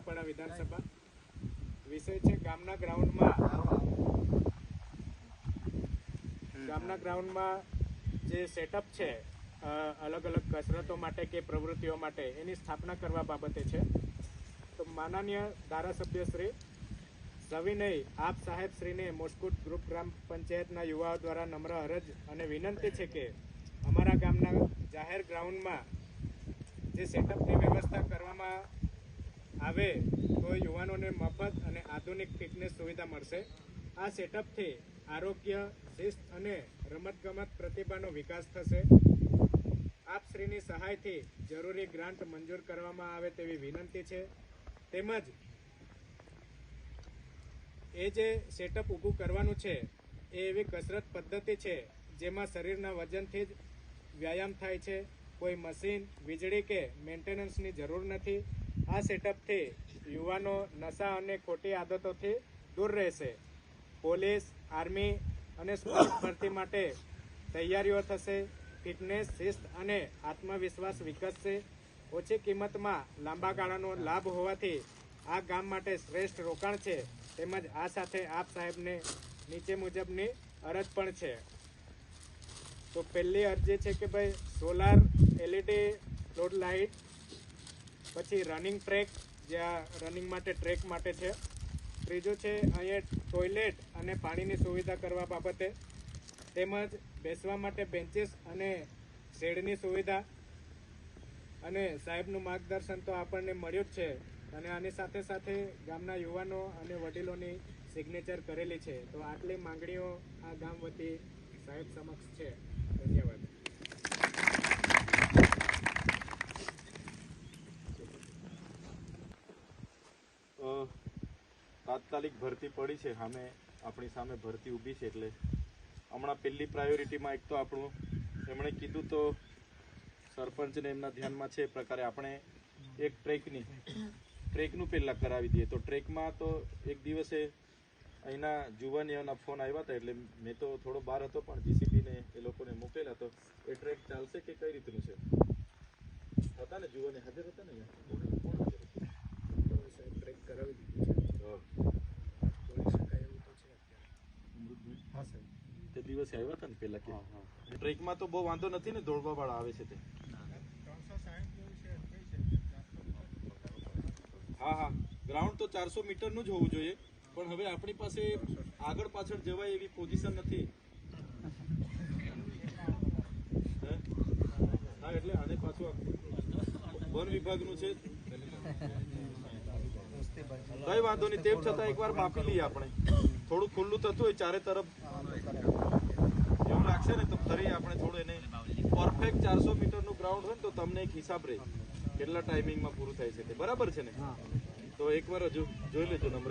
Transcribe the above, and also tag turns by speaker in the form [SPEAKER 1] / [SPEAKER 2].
[SPEAKER 1] ડેડિયાપાડા વિધાનસભા. વિષય છે ગામના ગ્રાઉન્ડમાં. ગામના ગ્રાઉન્ડમાં જે સેટઅપ છે અલગ અલગ કસરતો માટે કે પ્રવૃત્તિઓ માટે એની સ્થાપના કરવા બાબતે છે. તો માનનીય ધારાસભ્ય શ્રી સવિનય આપ સાહેબ શ્રીને મોસ્કુટ ગ્રુપ ગ્રામ પંચાયતના યુવાઓ દ્વારા નમ્ર અરજ અને વિનંતી છે કે અમારા ગામના જાહેર ગ્રાઉન્ડમાં જે સેટઅપની વ્યવસ્થા કરવામાં આવે તો યુવાનોને મફત અને આધુનિક ફિટનેસ સુવિધા મળશે. આ સેટઅપથી આરોગ્ય, શિસ્ત અને રમતગમત પ્રતિભાનો વિકાસ થશે. આપશ્રીની સહાયથી જરૂરી ગ્રાન્ટ મંજૂર કરવામાં આવે તેવી વિનંતી છે. તેમજ એ જે સેટઅપ ઊભું કરવાનું છે, એ એવી કસરત પદ્ધતિ છે, જેમાં શરીરના વજનથી જ વ્યાયામ થાય છે. કોઈ મશીન, વીજળી કે મેન્ટેનન્સની જરૂર નથી. આ સેટઅપથી યુવાનો નશા અને ખોટી આદતોથી દૂર રહેશે. પોલીસ, આર્મી અને સ્પોર્ટ્સ ભરતી માટે તૈયારીઓ થશે. ફિટનેસ, શિસ્ત અને આત્મવિશ્વાસ વિકસશે. ઓછી કિંમતમાં લાંબા ગાળાનો લાભ હોવાથી આ ગામ માટે શ્રેષ્ઠ રોકાણ છે. તેમજ આ સાથે આપ સાહેબને નીચે મુજબની અરજ પણ છે. તો પહેલી અરજી છે કે ભાઈ સોલાર એલઈડી, ફ્લોડ લાઇટ પછી રનિંગ ટ્રેક જ્યાં રનિંગ માટે ટ્રેક માટે છે. ત્રીજું છે અહીંયા ટોયલેટ અને પાણીની સુવિધા કરવા બાબતે. તેમજ બેસવા માટે બેન્ચીસ અને શેડની સુવિધા. અને સાહેબનું માર્ગદર્શન તો આપણને મળ્યું જ છે. અને આની સાથે સાથે ગામના યુવાનો અને વડીલોની સિગ્નેચર કરેલી છે. તો આટલી માંગણીઓ આ ગામ વતી સાહેબ સમક્ષ છે. ધન્યવાદ.
[SPEAKER 2] તાત્કાલિક ભરતી પડી છે. સામે આપણી સામે ભરતી ઊભી છે એટલે હમણાં પહેલી પ્રાયોરિટીમાં એક તો આપણું એમણે કીધું તો સરપંચને એમના ધ્યાનમાં છે એ પ્રકારે આપણે એક ટ્રેકની ટ્રેકનું પહેલાં કરાવી દઈએ. તો ટ્રેકમાં તો એક દિવસે અહીંના જુવાનીઓના ફોન આવ્યા હતા એટલે મેં તો થોડો બહાર હતો પણ જીસીબીને એ લોકોને મોકલેલા. તો એ ટ્રેક ચાલશે કે કઈ રીતનું છે? હતા ને જુવાની હાજર હતા ને અહીંયા? કોણ હાજર હતું?
[SPEAKER 1] સાહેબ ટ્રેક કરાવી દીધું છે
[SPEAKER 2] હા.
[SPEAKER 1] બોલી શકાય એવું તો છે અત્યારે હા સાહેબ
[SPEAKER 2] તે દિવસે આવ્યા હતા ને પેલા કે? ટ્રેકમાં તો બહુ વાંધો નથી ને દોડવા વાળા આવે છે તે. હા હા. ગ્રાઉન્ડ તો ચારસો મીટરનું જ હોવું જોઈએ પણ હવે આપણી પાસે આગળ પાછળ જવાય એવી પોઝિશન નથી. હા? એટલે આને પાછું વન વિભાગનું છે. કઈ વાંધો નહીં તેમ છતાં એકવાર માપી લઈએ આપણે. થોડું ખુલ્લું થતું હોય ચારે તરફ. એવું લાગશે ને તો ફરી આપણે થોડું એને પરફેક્ટ ચારસો મીટરનું ગ્રાઉન્ડ હોય ને તો તમને એક હિસાબ રહે. કેટલા ટાઈમિંગમાં પૂરું થાય છે તે. બરાબર છે ને? તો એકવાર હજુ જોઈ લેજો નમ્ર